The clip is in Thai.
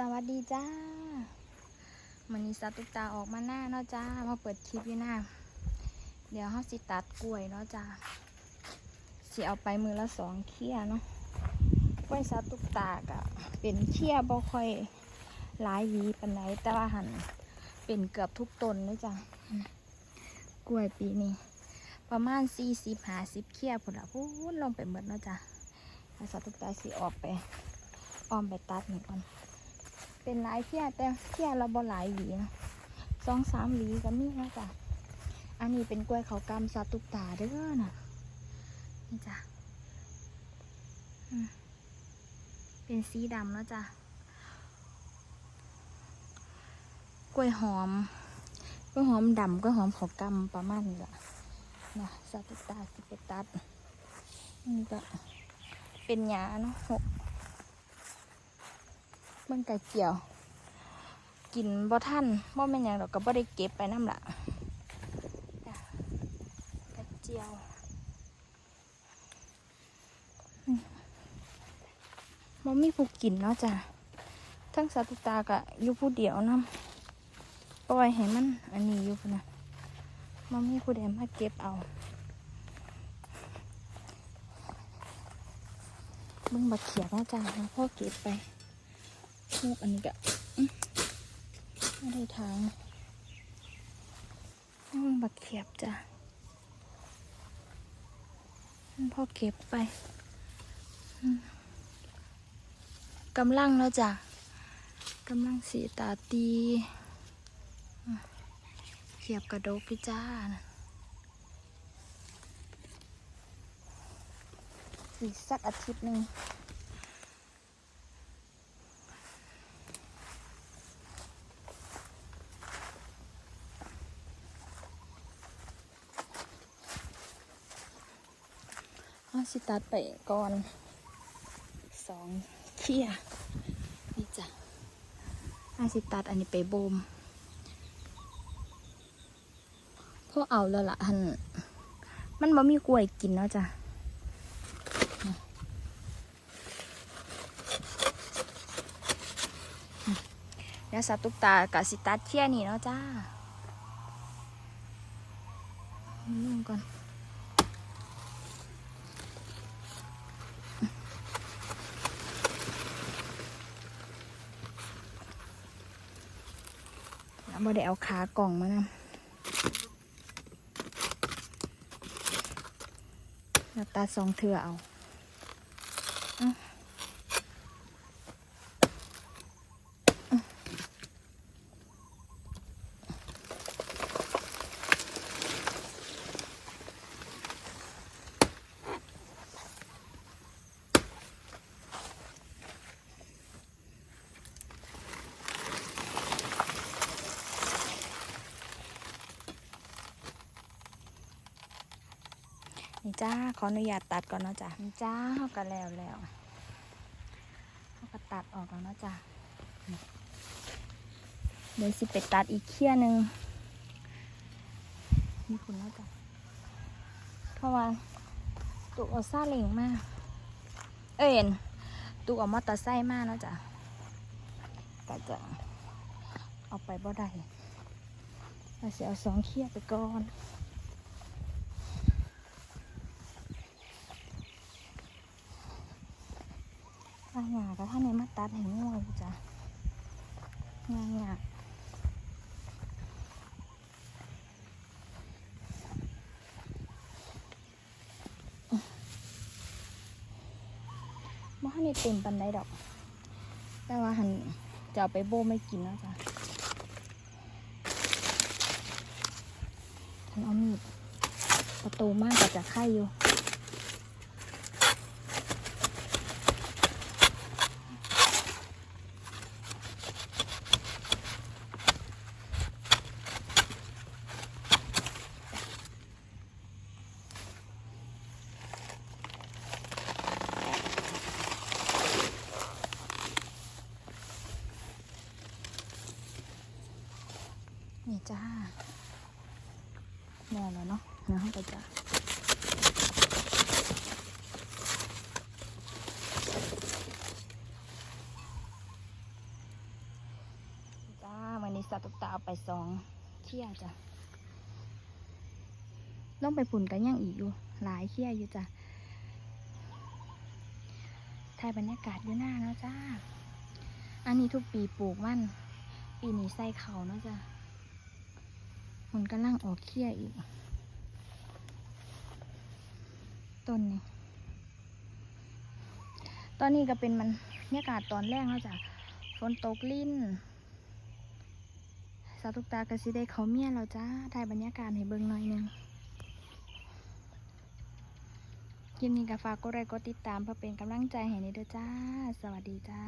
สวัสดีจ้ามันนี้สาตุกตาออกมาหน้าเนาะจ้า มาเปิดคลิปอยู่หน้า เดี๋ยวเขาสิตัดกล้วยเนาะจ้าสิเอาไปมือละสองเขี้ยเนาะ กล้วยสาตุกตากะเป็นเขี้ยบ่ค่อยหลายหวีปันไหนแต่ว่าหันเป็นเกือบทุกต้นเลยจ้ากล้วยปีนี้ประมาณสี่สิบห้าสิบเขี้ยผุนละพูนลงไปหมดเนาะจ้าสาตุกตาสิออกไปออมไปตัดหนึ่งก่อน เป็นหลายเที่ยแต่เที่ยเราบ่หลายหวีนะสองสามหวีก็มีนะจ้ะอันนี้เป็นกล้วยเขากำซาตุกตาเด้อน่ะนี่จ้ะเป็นสีดำแล้วจ้ะกล้วยหอมกล้วยหอมดำกล้วยหอมเขากำประมาณนี้ละนะซาตุกตาสิไปตัดนี่ก็เป็นหยาเนาะหก เบิ่งไก่เกี่ยว กินบ่ท่านบ่แม่นหยังดอกก็บ่ได้เก็บไปน้ำละจ้ะกระเจียวมบ่มีผู้กินเนาะจ้ะทั้งสัตว์ตากะอยู่ผู้เดียวนํปล่อยให้มัน อันนี้อยู่คนนะบ่มีผู้ใดมาเก็บเอาเบิ่งบักเขียบเนาะจ้ะแล้วพ่อเก็บไป พวกอันนี้ก็อื้อไม่ได้ทางอืมบักเขียบจ้ะพ่อเก็บไปกำลังแล้วจ้ะกำลังสีตาตีเขียบกระโดกพี่จ้านะอีสักอาทิตย์หนึ่ง เอาสิตัดไปก่อนสองเขี้ยนี่จ้ะอาสิตัดอันนี้ไปโบมพวกเอาแล้วล่ะหัน มันบ่มีกล้วยกินเนาะจ้ะเดี๋ยวสัตว์ตุกตากะสิตัดเขี้ยนี่เนาะจ้าลงก่อน บ่ได้เอาขากล่องมานะตาสองเถื่อเอาอ นี่จ้าขออนุญาตตัดก่อนเนาะจ้ะนี่จ้าเขาก็แล้วแล้วเขาก็ตัดออกแล้วเนาะจ้ะเดี๋ยวสิไปตัดอีกเขี้ยหนึ่งนี่คุณเนาะจ้ะเพราะว่าตุกเอาซาเล้งมาก เอ้ยนตุกเอามอเตอร์ไซค์มาเนาะจ้ะก็จะเอาไปบ่ได้เราจะเอาสองเขี้ยไปก่อนาหยาก็ท่านในมาตัดให้ง่วยจ้ะงาหยาว่าในเต็มปันไดดอก แต่ว่าหันจะไปโบไม่กินแล้วจ้ะฉันเอามีดประตูมากก็จะไข่อยู่ นี่จ้า แม่แล้วเนาะเดี๋ยวเข้าไปจ้าวันนี้สาตุกตาไปสองเขี้ยจ้ะต้องไปฝุ่นกันยังอีกอยู่ หลายเขี้ยอยู่จ้ะถ่ายบรรยากาศอยู่หน้าเนาะจ้า อันนี้ทุกปีปลูกมัน ปีนี้ใส่เขาเนาะจ้ะ มันกำลังออกเขี้ยอีก ต้นนี้ ตอนนี้ก็เป็นมันบรรยากาศตอนแรกแล้วจ้ะฝนตกลิ้น สาวตุกตากระซิได้เขาเมียแล้วจ้าถ่ายบรรยากาศให้เบิ่งหน่อยหนึงคลิปนี้ก็ฝากกดไลค์กดติดตามเพื่อเป็นกำลังใจให้ในเด้อจ้า สวัสดีจ้า